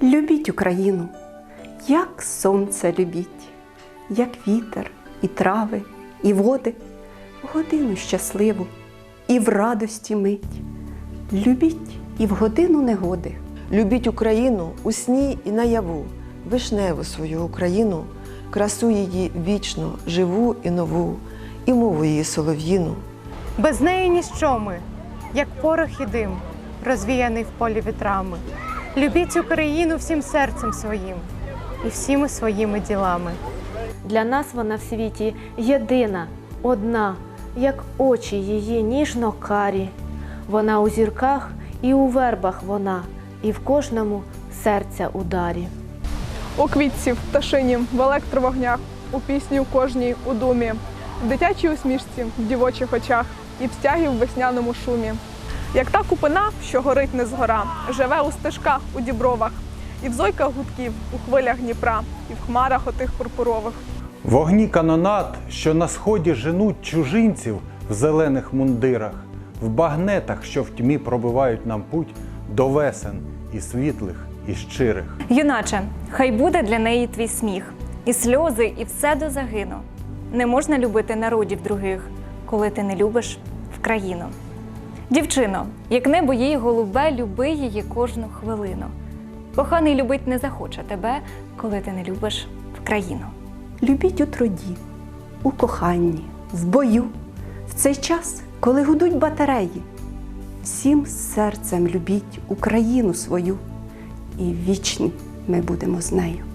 Любіть Україну, як сонце любіть, як вітер, і трави, і води, в годину щасливу і в радості мить. Любіть і в годину негоди. Любіть Україну у сні і наяву, вишневу свою Україну, красу її вічно, живу і нову, і мову її солов'їну. Без неї ніщо ми, як порох і дим, розвіяний в полі вітрами. Любіть Україну всім серцем своїм і всіми своїми ділами. Для нас вона в світі єдина, одна, як очі її ніжно карі. Вона у зірках і у вербах вона, і в кожному серця ударі. У квітці, в пташині, в електровогнях, у пісні у кожній у думі, в дитячій усмішці, в дівочих очах і в стягі в весняному шумі. Як та купина, що горить не згора, живе у стежках, у дібровах, і в зойках гудків, у хвилях Дніпра, і в хмарах отих пурпурових. Вогні канонат, що на сході женуть чужинців в зелених мундирах, в багнетах, що в тьмі пробивають нам путь до весен і світлих, і щирих. Юначе, хай буде для неї твій сміх, і сльози, і все до загину. Не можна любити народів других, коли ти не любиш в країну. Дівчино, як небо її голубе, люби її кожну хвилину. Коханий любить не захоче тебе, коли ти не любиш в країну. Любіть у труді, у коханні, в бою, в цей час, коли гудуть батареї. Всім серцем любіть Україну свою, і вічні ми будемо з нею.